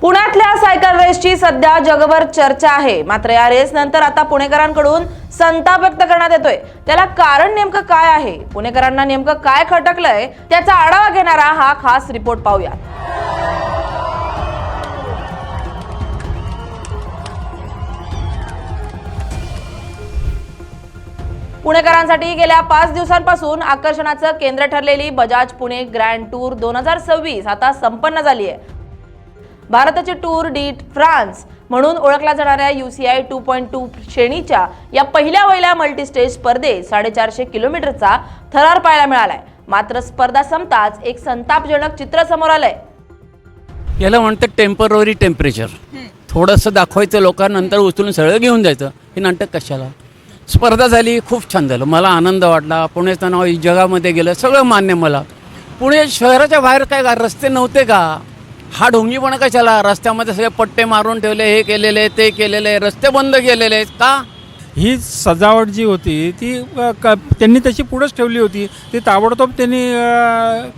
पुण्यातल्या सायकल रेसची सध्या जगभर चर्चा आहे. मात्र या रेस नंतर आता पुणेकरांकडून संताप व्यक्त करण्यात येतोय. त्याला कारण नेमकं काय आहे? पुणेकरांना नेमकं काय खटकलंय? त्याचा आढावा घेणारा हा खास रिपोर्ट पाहूया पुणेकरांसाठी गेल्या पाच दिवसांपासून आकर्षणाचं केंद्र ठरलेली बजाज पुणे ग्रँड टूर दोन हजार सव्वीस आता संपन्न झाली आहे भारताची टूर डी फ्रान्स म्हणून ओळखल्या जाणाऱ्या U C I two point two श्रेणीच्या या पहिल्या वहिल्या मल्टीस्टेज स्पर्धेत साडेचारशे किलोमीटरचा थरार पाहायला मिळालाय. मात्र स्पर्धा संपताच एक संतापजनक चित्र समोर आलंय. याला म्हणतात टेंपररी टेम्परेचर थोडंसं दाखवायचं लोकांनंतर उचलून सगळं घेऊन जायचं. हे नाटक कशाला? स्पर्धा झाली खूप छान झालं. मला आनंद वाटला. पुण्याचं नाव जगामध्ये गेलं. सगळं मान्य मला. पुणे शहराच्या बाहेर काय का रस्ते नव्हते का? हा ढोंगीपणा कशाला? रस्त्यामध्ये सगळे पट्टे मारून ठेवले हे केलेले ते केलेले रस्ते बंद केलेले आहेत का? ही सजावट जी होती ती क त्यांनी तशी पुढंच ठेवली होती. ती ताबडतोब त्यांनी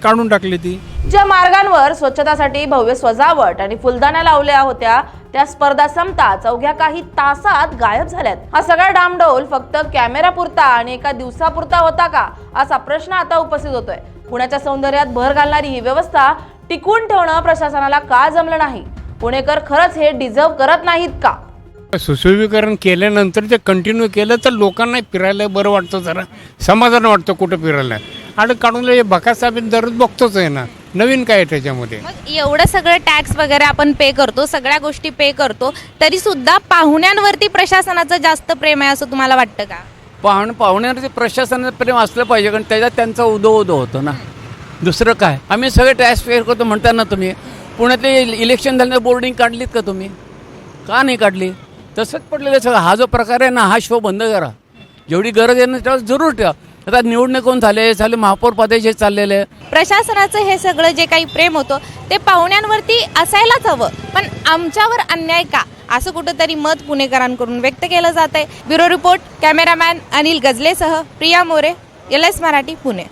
काढून टाकली ती. ज्या मार्गांवर स्वच्छतासाठी भव्य सजावट आणि फुलदाण्या लावल्या होत्या त्या स्पर्धा संपताच अवघ्या काही तासात गायब झाल्यात. हा सगळा डामडोल फक्त कॅमेरा पुरता आणि एका दिवसापुरता होता का असा प्रश्न आता उपस्थित होतोय. पुण्याच्या सौंदर्यात भर घालणारी ही व्यवस्था टिकून ठेवणं प्रशासनाला का जमलं नाही? पुणेकर खरंच हे डिझर्व करत नाहीत का? सुशोभीकरण केल्यानंतर ते कंटिन्यू केलं तर लोकांना फिरायला बरं वाटतं जरा. समाधान वाटतं कुठं फिरायला. आणि काढून हे बकासाहेब दररोज बघतोच आहे ना. नवीन काय आहे त्याच्यामध्ये? मग एवढं सगळं टॅक्स वगैरे आपण पे करतो सगळ्या गोष्टी पे करतो तरी सुद्धा पाहुण्यांवरती प्रशासनाचं जास्त प्रेम आहे असं तुम्हाला वाटतं का? पाहुणे पाहुण्यावरती प्रशासनाचं प्रेम असलं पाहिजे कारण त्याच्यात त्यांचा उदो उदो होतो ना. दुसरं काय? आम्ही सगळे टॅक्स पे करतो म्हणता ना तुम्ही. पुण्यातले इलेक्शन झाल्यानंतर बोर्डिंग काढलीत का तुम्ही? का नाही काढली? तसंच पडलेलं सगळं. हा जो प्रकार आहे ना हा शो बंद करा. जेवढी गरज आहे ना तेव्हा जरूर ठेवा. आता निवडणूक कोण झाले झाले महापौर पदाचे चाललेले. आहे प्रशासनाचं हे सगळं जे काही प्रेम होतं ते पाहुण्यांवरती असायलाच हवं. पण आमच्यावर अन्याय का? असं कुठंतरी मत पुणेकरांकडून व्यक्त केलं जात आहे ब्युरो रिपोर्ट कॅमेरामॅन अनिल गजलेसह प्रिया मोरे एल एस मराठी पुणे.